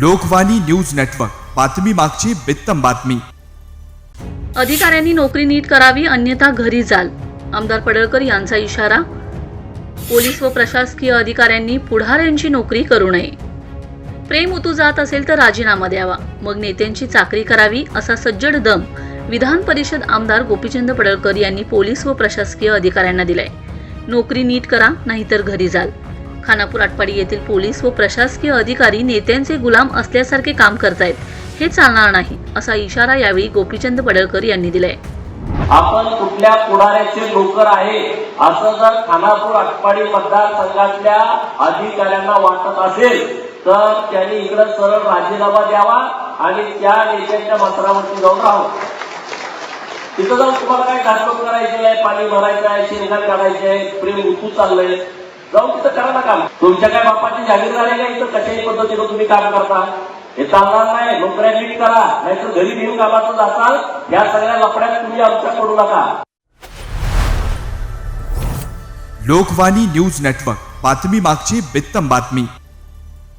Lokvani news network. बातमी मागची बित्तम बातमी. अधिकाऱ्यांनी नोकरी नीट करावी अन्यथा घरी जाल. आमदार पडळकर यांचा इशारा पोलीस व प्रशासकीय अधिकाऱ्यांनी पुढाऱ्यांची नोकरी करू नये. प्रेम उतू जात असेल तर राजीनामा द्यावा. मग नेत्यांची चाकरी करावी असा सज्जड दम विधान परिषद आमदार गोपीचंद पडळकर यांनी पोलीस व प्रशासकीय अधिकाऱ्यांना दिलाय. नोकरी नीट करा नाहीतर घरी जाल. खानापूर आटपाडी येथील पोलीस व प्रशासकीय अधिकारी नेत्यांचे गुलाम असल्यासारखे काम करतायत. हे चालणार नाही असा इशारा यावेळी गोपीचंद पडळकर यांनी दिलाय. आपण कुठल्या पुढाऱ्याचे नोकर आहे असं जर खानापूर आटपाडी मतदारसंघातल्या अधिकाऱ्यांना वाटत असेल तर त्यांनी इकडे सरळ राजीनामा द्यावा आणि त्या नेत्यांच्या मसरावरती जाऊन राहावं. तिथं जाऊन तुम्हाला काय घासलोट करायची आहे पाणी भरायचं आहे शेंगात काढायचे आहे प्रेम उतू चाललंय. जाऊन तिथं करा ना काम. तुमच्या काय बापाची जागीर झाली का इथं? कशाही पद्धतीनं तुम्ही काम करता? हे चालणार नाही. नोकऱ्या नीट करा. नाहीतर घरी घेऊन कामाचं जाताल या सगळ्या लपड्यात तुम्ही आमच्या करू नका. Lokvani news network. बातमी मागची बित्तम बातमी.